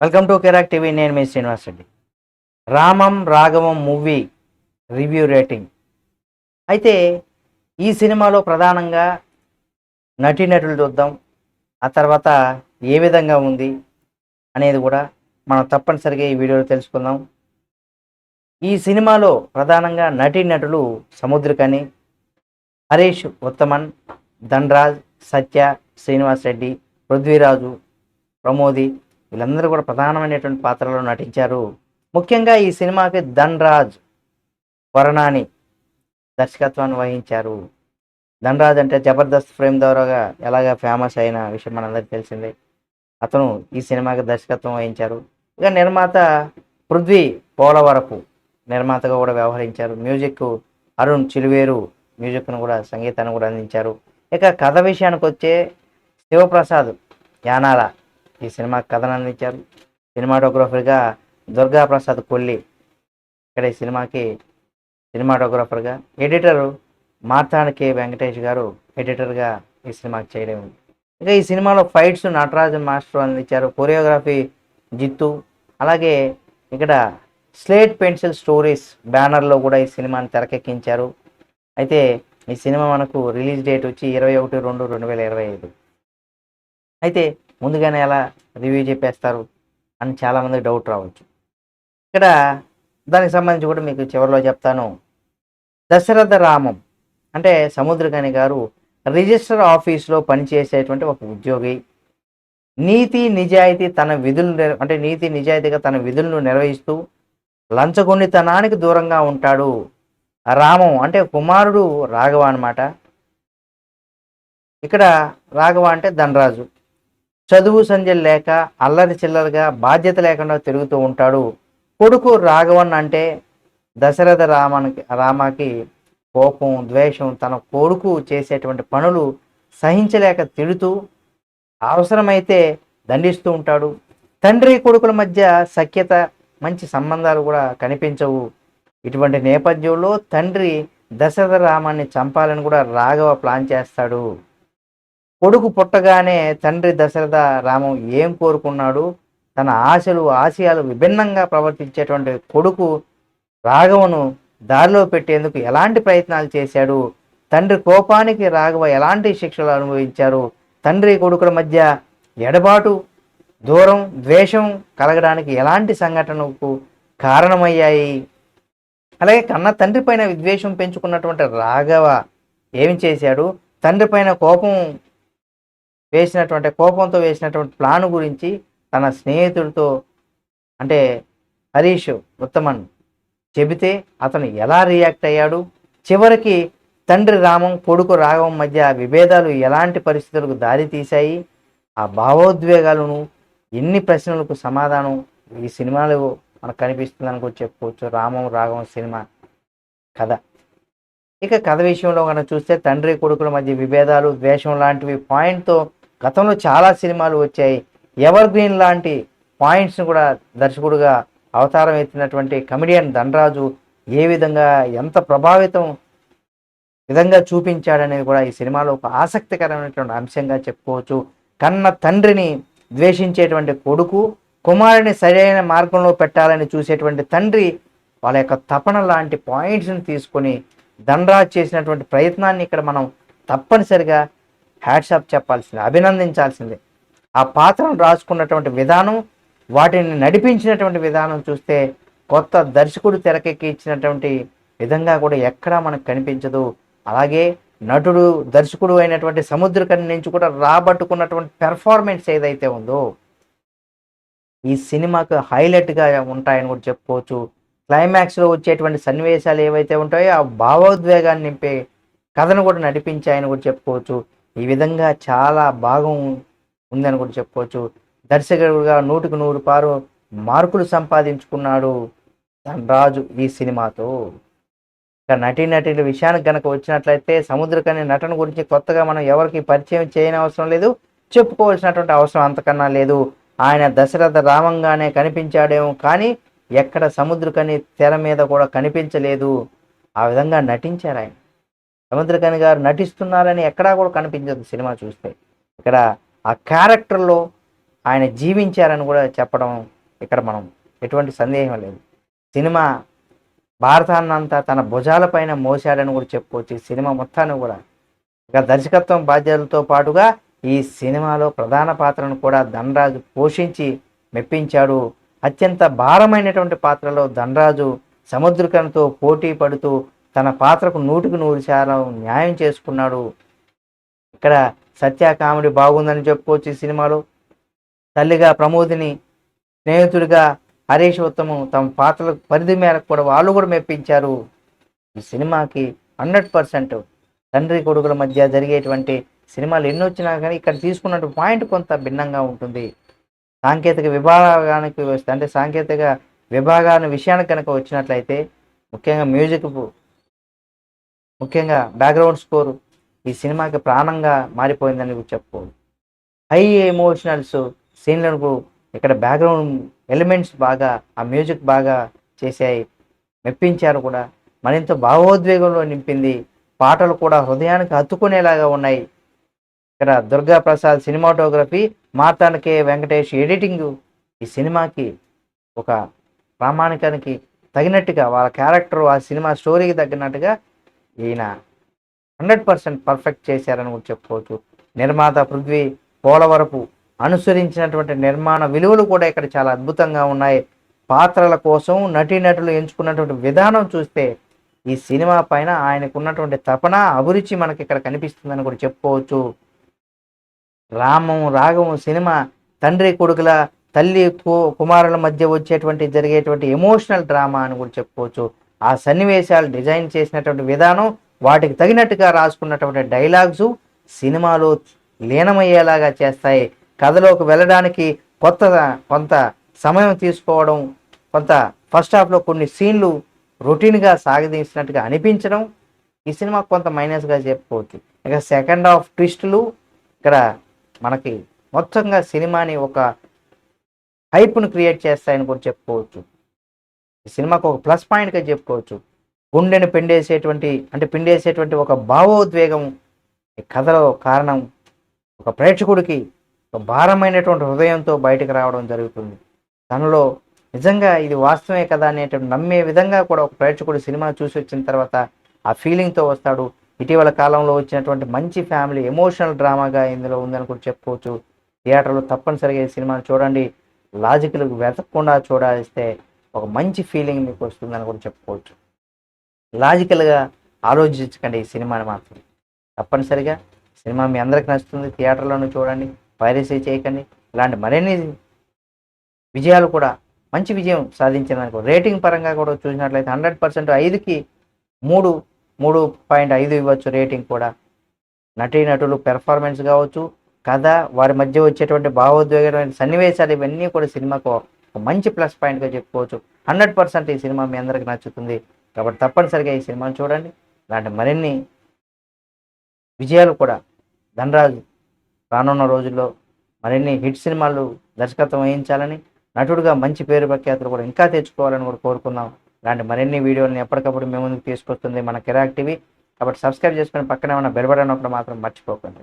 Welcome to కెరాక్ TV నేను మీ Srinivas Reddy. Ramam Raghavam movie review rating. అయితే ఈ సినిమాలో ప్రధానంగా నటీనటులు చూద్దాం ఆ తర్వాత ఏ విధంగా ఉంది అనేది కూడా మనం తప్పనిసరిగా ఈ వీడియోలో తెలుసుకుందాం. ఈ సినిమాలో ప్రధానంగా నటీనటులు సముద్రకని హరీష్ ఉత్తమన్ ధనరాజ్ సత్య శ్రీనివాస్ రెడ్డి పృథ్వీరాజు ప్రమోది వీళ్ళందరూ కూడా ప్రధానమైనటువంటి పాత్రలో నటించారు. ముఖ్యంగా ఈ సినిమాకి ధన్రాజ్ వరణాని దర్శకత్వాన్ని వహించారు. ధన్రాజ్ అంటే జబర్దస్త్ ఫ్రేమ్ ద్వారాగా ఎలాగ ఫేమస్ అయిన విషయం మనందరికీ తెలిసిందే. అతను ఈ సినిమాకి దర్శకత్వం వహించారు. ఇక నిర్మాత పృథ్వీ పోలవరపు నిర్మాతగా కూడా వ్యవహరించారు. మ్యూజిక్ అరుణ్ చిలువేరు మ్యూజిక్ను కూడా సంగీతాన్ని కూడా అందించారు. ఇక కథ విషయానికి వచ్చే శివప్రసాద్ యానాల ఈ సినిమా కథను అందించారు సినిమాటోగ్రఫర్గా దుర్గాప్రసాద్ కొల్లి. ఇక్కడ ఈ సినిమాకి సినిమాటోగ్రఫర్గా ఎడిటర్ మార్తాండ్ కె. వెంకటేష్ గారు ఎడిటర్గా ఈ సినిమాకి చేయడం. ఇక ఈ సినిమాలో ఫైట్స్ నటరాజన్ మాస్టర్ అందించారు. కొరియోగ్రఫీ జిత్తు. అలాగే ఇక్కడ స్లేట్ పెన్సిల్ స్టోరీస్ బ్యానర్లో కూడా ఈ సినిమాని తెరకెక్కించారు. అయితే ఈ సినిమా మనకు రిలీజ్ డేట్ వచ్చి ఇరవై ఒకటి రెండు రెండు వేల ఇరవై ఐదు. అయితే ముందుగానే ఎలా రివ్యూ చెప్పేస్తారు అని చాలామందికి డౌట్ రావచ్చు. ఇక్కడ దానికి సంబంధించి కూడా మీకు చివరిలో చెప్తాను. దశరథ రామం అంటే సముద్రగని గారు రిజిస్టర్ ఆఫీస్లో పనిచేసేటువంటి ఒక ఉద్యోగి. నీతి నిజాయితీ తన విధులు అంటే నీతి నిజాయితీగా తన విధులను నిర్వహిస్తూ లంచగొండితనానికి దూరంగా ఉంటాడు. రామం అంటే కుమారుడు రాఘవ అన్నమాట. ఇక్కడ రాఘవ అంటే ధనరాజు. చదువు సంధ్యలు లేక అల్లరి చిల్లరగా బాధ్యత లేకుండా తిరుగుతూ ఉంటాడు. కొడుకు రాఘవన్ అంటే దశరథ రామానికి రామకి కోపం ద్వేషం తన కొడుకు చేసేటువంటి పనులు సహించలేక తిడుతూ అవసరమైతే దండిస్తూ ఉంటాడు. తండ్రి కొడుకుల మధ్య సఖ్యత మంచి సంబంధాలు కూడా కనిపించవు. ఇటువంటి నేపథ్యంలో తండ్రి దశరథ రామాన్ని చంపాలని కూడా రాఘవ ప్లాన్ చేస్తాడు. కొడుకు పుట్టగానే తండ్రి దశరథ రామం ఏం కోరుకున్నాడు? తన ఆశలు ఆశయాలు విభిన్నంగా ప్రవర్తించేటువంటి కొడుకు రాఘవను దారిలో పెట్టేందుకు ఎలాంటి ప్రయత్నాలు చేశాడు? తండ్రి కోపానికి రాఘవ ఎలాంటి శిక్షలు అనుభవించారు? తండ్రి కొడుకుల మధ్య ఎడబాటు దూరం ద్వేషం కలగడానికి ఎలాంటి సంఘటనకు కారణమయ్యాయి? అలాగే కన్న తండ్రి పైన విద్వేషం పెంచుకున్నటువంటి రాఘవ ఏమి చేశాడు? తండ్రి పైన కోపం వేసినటువంటి కోపంతో వేసినటువంటి ప్లాన్ గురించి తన స్నేహితుడితో అంటే హరీష్ ఉత్తమన్ చెబితే అతను ఎలా రియాక్ట్ అయ్యాడు? చివరికి తండ్రి రామం కొడుకు రాఘవం మధ్య విభేదాలు ఎలాంటి పరిస్థితులకు దారి తీశాయి? ఆ భావోద్వేగాలను ఎన్ని ప్రశ్నలకు సమాధానం ఈ సినిమాలో మనకు కనిపిస్తుందని కూడా చెప్పుకోవచ్చు రామం రాఘవం సినిమా కథ. ఇక కథ విషయంలో కనుక చూస్తే తండ్రి కొడుకుల మధ్య విభేదాలు ద్వేషం లాంటివి పాయింట్తో గతంలో చాలా సినిమాలు వచ్చాయి. ఎవర్ గ్రీన్ లాంటి పాయింట్స్ని కూడా దర్శకుడుగా అవతారం ఎత్తినటువంటి కమెడియన్ ధనరాజు ఏ విధంగా ఎంత ప్రభావితం విధంగా చూపించాడనేది కూడా ఈ సినిమాలో ఒక ఆసక్తికరమైనటువంటి అంశంగా చెప్పుకోవచ్చు. కన్న తండ్రిని ద్వేషించేటువంటి కొడుకు కుమారుని సరైన మార్గంలో పెట్టాలని చూసేటువంటి తండ్రి వాళ్ళ యొక్క తపన లాంటి పాయింట్స్ని తీసుకొని ధనరాజ్ చేసినటువంటి ప్రయత్నాన్ని ఇక్కడ మనం తప్పనిసరిగా హ్యాట్సాప్ చెప్పాల్సిందే అభినందించాల్సిందే. ఆ పాత్రను రాసుకున్నటువంటి విధానం వాటిని నడిపించినటువంటి విధానం చూస్తే కొత్త దర్శకుడు తెరకెక్కి ఇచ్చినటువంటి విధంగా కూడా ఎక్కడా మనకు కనిపించదు. అలాగే నటుడు దర్శకుడు అయినటువంటి సముద్రకని నుంచి కూడా రాబట్టుకున్నటువంటి పెర్ఫార్మెన్స్ ఏదైతే ఉందో ఈ సినిమాకు హైలైట్గా ఉంటాయని కూడా చెప్పుకోవచ్చు. క్లైమాక్స్లో వచ్చేటువంటి సన్నివేశాలు ఏవైతే ఉంటాయో ఆ భావోద్వేగాన్ని నింపే కథను కూడా నడిపించాయని కూడా చెప్పుకోవచ్చు. ఈ విధంగా చాలా భాగం ఉందని కూడా చెప్పుకోవచ్చు. దర్శకుడుగా నూటికి నూరు పారు మార్కులు సంపాదించుకున్నాడు రాజు ఈ సినిమాతో. ఇక నటీ నటుల విషయానికి కనుక వచ్చినట్లయితే సముద్రకని నటన గురించి కొత్తగా మనం ఎవరికి పరిచయం చేయని అవసరం లేదు చెప్పుకోవాల్సినటువంటి అవసరం అంతకన్నా లేదు. ఆయన దశరథ రామంగానే కనిపించాడేమో కానీ ఎక్కడ సముద్రకని తెర మీద కూడా కనిపించలేదు. ఆ విధంగా నటించారు ఆయన. సముద్రకని గారు నటిస్తున్నారని ఎక్కడా కూడా కనిపించదు సినిమా చూస్తే. ఇక్కడ ఆ క్యారెక్టర్లో ఆయన జీవించారని కూడా చెప్పడం ఇక్కడ మనం ఎటువంటి సందేహం లేదు. సినిమా భారతాన్నంతా తన భుజాలపైన మోసాడని కూడా చెప్పుకోవచ్చు. ఈ సినిమా మొత్తాన్ని కూడా ఇక దర్శకత్వం బాధ్యతలతో పాటుగా ఈ సినిమాలో ప్రధాన పాత్రను కూడా ధనరాజు పోషించి మెప్పించాడు. అత్యంత భారమైనటువంటి పాత్రలో ధనరాజు సముద్రకణతో పోటీ పడుతూ తన పాత్రకు నూటికి నూరు శాతం న్యాయం చేసుకున్నాడు. ఇక్కడ సత్య కామెడీ బాగుందని చెప్పుకోవచ్చు ఈ సినిమాలో. తల్లిగా ప్రమోదిని స్నేహితుడిగా హరీష్ ఉత్తము తమ పాత్రల పరిధి మేరకు కూడా వాళ్ళు కూడా మెప్పించారు. ఈ సినిమాకి హండ్రెడ్ పర్సెంట్ తండ్రి కొడుకుల మధ్య జరిగేటువంటి సినిమాలు ఎన్ని వచ్చినా కానీ ఇక్కడ తీసుకున్న పాయింట్ కొంత భిన్నంగా ఉంటుంది. సాంకేతిక విభాగానికి వస్తే అంటే సాంకేతిక విభాగాన్ని విషయానికి కనుక వచ్చినట్లయితే ముఖ్యంగా మ్యూజిక్ ముఖ్యంగా బ్యాక్గ్రౌండ్ స్కోర్ ఈ సినిమాకి ప్రాణంగా మారిపోయిందని చెప్పు హై ఎమోషనల్స్ సీన్లకు ఇక్కడ బ్యాక్గ్రౌండ్ ఎలిమెంట్స్ బాగా ఆ మ్యూజిక్ బాగా చేశాయి. మెప్పించారు కూడా. మరింత భావోద్వేగంలో నింపింది. పాటలు కూడా హృదయానికి హత్తుకునేలాగా ఉన్నాయి. ఇక్కడ దుర్గా ప్రసాద్ సినిమాటోగ్రఫీ మార్తాండ వెంకటేష్ ఎడిటింగ్ ఈ సినిమాకి ఒక ప్రామాణికానికి తగినట్టుగా వాళ్ళ క్యారెక్టర్ ఆ సినిమా స్టోరీకి తగినట్టుగా ఈయన హండ్రెడ్ పర్సెంట్ పర్ఫెక్ట్ చేశారని కూడా చెప్పుకోవచ్చు. నిర్మాత పృథ్వీ పోలవరపు అనుసరించినటువంటి నిర్మాణ విలువలు కూడా ఇక్కడ చాలా అద్భుతంగా ఉన్నాయి. పాత్రల కోసం నటీనటులు ఎంచుకున్నటువంటి విధానం చూస్తే ఈ సినిమా పైన ఆయనకు ఉన్నటువంటి తపన అభిరుచి మనకి ఇక్కడ కనిపిస్తుందని కూడా చెప్పుకోవచ్చు. రామం రాగం సినిమా తండ్రి కొడుకుల తల్లి కుమారుల మధ్య వచ్చేటువంటి జరిగేటువంటి ఎమోషనల్ డ్రామా అని కూడా చెప్పుకోవచ్చు. ఆ సన్నివేశాలు డిజైన్ చేసినటువంటి విధానం వాటికి తగినట్టుగా రాసుకున్నటువంటి డైలాగ్స్ సినిమాలో లీనమయ్యేలాగా చేస్తాయి. కథలోకి వెళ్ళడానికి కొత్త కొంత సమయం తీసుకోవడం కొంత ఫస్ట్ హాఫ్లో కొన్ని సీన్లు రొటీన్గా సాగదీసినట్టుగా అనిపించడం ఈ సినిమా కొంత మైనస్గా చెప్పుకోవచ్చు ఇక సెకండ్ హాఫ్ ట్విస్టులు ఇక్కడ మనకి మొత్తంగా సినిమాని ఒక హైప్ను క్రియేట్ చేస్తాయని కూడా చెప్పుకోవచ్చు. సినిమాకు ఒక ప్లస్ పాయింట్గా చెప్పుకోవచ్చు. గుండెను పిండేసేటువంటి అంటే పిండేసేటువంటి ఒక భావోద్వేగం ఈ కథలో కారణం. ఒక ప్రేక్షకుడికి ఒక భారమైనటువంటి హృదయంతో బయటకు రావడం జరుగుతుంది. తనలో నిజంగా ఇది వాస్తవమే కదా అనేటువంటి నమ్మే విధంగా కూడా ఒక ప్రేక్షకుడు సినిమా చూసి వచ్చిన తర్వాత ఆ ఫీలింగ్తో వస్తాడు. ఇటీవల కాలంలో వచ్చినటువంటి మంచి ఫ్యామిలీ ఎమోషనల్ డ్రామాగా ఇందులో ఉందని కూడా చెప్పుకోవచ్చు. థియేటర్లో తప్పనిసరిగా ఈ సినిమాను చూడండి. లాజిక్లకు వెతకకుండా చూడాలిస్తే ఒక మంచి ఫీలింగ్ మీకు వస్తుందని కూడా చెప్పుకోవచ్చు. లాజికల్గా ఆలోచించకండి ఈ సినిమాని మాత్రం. తప్పనిసరిగా సినిమా మీ అందరికి నచ్చుతుంది థియేటర్లోనే చూడండి పైరసీ చేయకండి ఇలాంటి మరిన్ని విజయాలు కూడా మంచి విజయం సాధించిందనుకో రేటింగ్ పరంగా కూడా చూసినట్లయితే హండ్రెడ్ పర్సెంట్ ఐదుకి మూడు మూడు పాయింట్ ఐదు ఇవ్వచ్చు రేటింగ్ కూడా. నటీనటులు పెర్ఫార్మెన్స్ కావచ్చు కథ వారి మధ్య వచ్చేటువంటి భావోద్వేగమైన సన్నివేశాలు ఇవన్నీ కూడా సినిమాకు ఒక మంచి ప్లస్ పాయింట్గా చెప్పుకోవచ్చు. హండ్రెడ్ పర్సెంట్ ఈ సినిమా మీ అందరికి నచ్చుతుంది. కాబట్టి తప్పనిసరిగా ఈ సినిమాను చూడండి. ఇలాంటి మరిన్ని విజయాలు కూడా ధనరాజు రానున్న రోజుల్లో మరిన్ని హిట్ సినిమాలు దర్శకత్వం వహించాలని నటుడుగా మంచి పేరు ప్రఖ్యాతులు కూడా ఇంకా తెచ్చుకోవాలని కూడా కోరుకుందాం. ఇలాంటి మరిన్ని వీడియోలను ఎప్పటికప్పుడు మేము ముందుకు తీసుకొస్తుంది మన కిరాక్ టీవీ. కాబట్టి సబ్స్క్రైబ్ చేసుకుని పక్కనే ఉన్న బెల్ బటన్ ఒకటి మాత్రం మర్చిపోకండి.